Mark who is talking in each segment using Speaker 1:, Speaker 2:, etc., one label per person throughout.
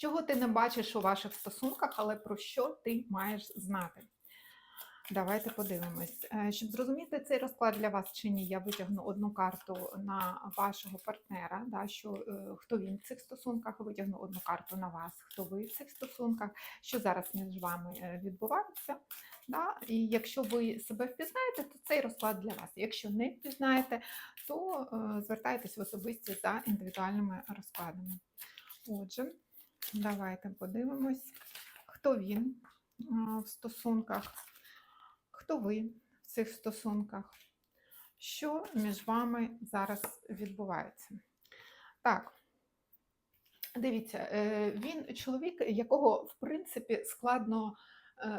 Speaker 1: Чого ти не бачиш у ваших стосунках, але про що ти маєш знати? Давайте подивимось. Е, Щоб зрозуміти цей розклад для вас чи ні, я витягну одну карту на вашого партнера, да, що, е, хто він в цих стосунках, витягну одну карту на вас, хто ви в цих стосунках, що зараз між вами е, відбувається. Да? І якщо ви себе впізнаєте, то цей розклад для вас. Якщо не впізнаєте, то звертайтесь в особисті за індивідуальними розкладами. Отже, давайте подивимось, хто він в стосунках, хто ви в цих стосунках, що між вами зараз відбувається. Так, дивіться, е, він чоловік, якого в принципі складно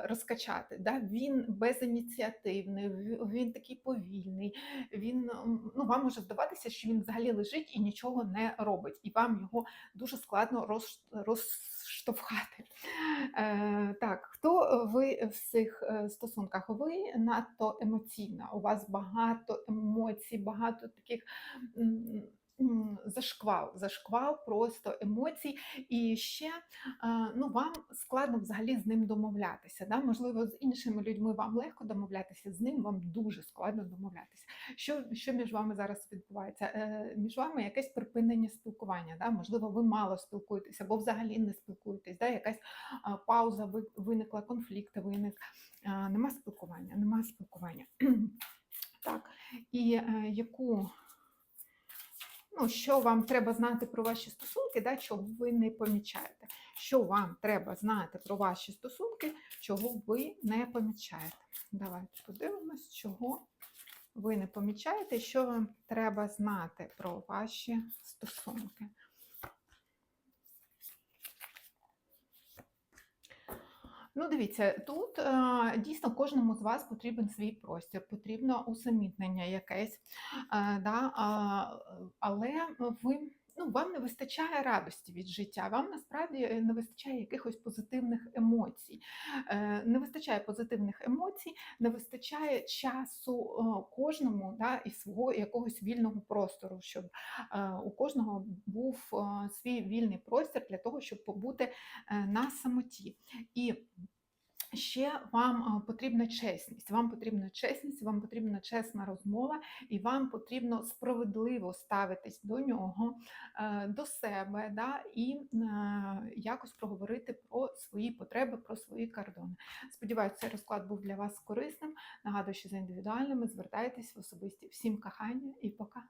Speaker 1: розкачати. Да? Він безініціативний, він такий повільний. Він, ну, вам може здаватися, що він взагалі лежить і нічого не робить, і вам його дуже складно роз, розштовхати. Е, так, хто ви в цих е, стосунках? Ви надто емоційна, у вас багато емоцій, багато таких. Зашквал, зашквал просто емоцій, і ще ну, вам складно взагалі з ним домовлятися. Да? Можливо, з іншими людьми вам легко домовлятися, з ним вам дуже складно домовлятися. Що, що між вами зараз відбувається? Е, Між вами якесь припинення спілкування. Да? Можливо, ви мало спілкуєтеся або взагалі не спілкуєтесь. Да? Якась пауза виникла, конфлікт виник. Нема спілкування, нема спілкування. Так, і е, яку, ну, що вам треба знати про ваші стосунки, да, чого ви не помічаєте? Що вам треба знати про ваші стосунки, чого ви не помічаєте? Давайте подивимось, чого ви не помічаєте, що вам треба знати про ваші стосунки. Ну, дивіться, тут е, дійсно кожному з вас потрібен свій простір, потрібно усамітнення якесь, е, да, але ви. Ну, вам не вистачає радості від життя, вам насправді е, не вистачає якихось позитивних емоцій. Е, Не вистачає позитивних емоцій, не вистачає часу е, кожному да, і свого якогось вільного простору, щоб у кожного був свій вільний простір для того, щоб побути на самоті. І Ще вам потрібна чесність. Вам потрібна чесність, вам потрібна чесна розмова, і вам потрібно справедливо ставитись до нього, е, до себе, да, і е, якось проговорити про свої потреби, про свої кордони. Сподіваюся, цей розклад був для вас корисним. Нагадую, що за індивідуальними звертайтесь в особисті. Всім кохання і пока.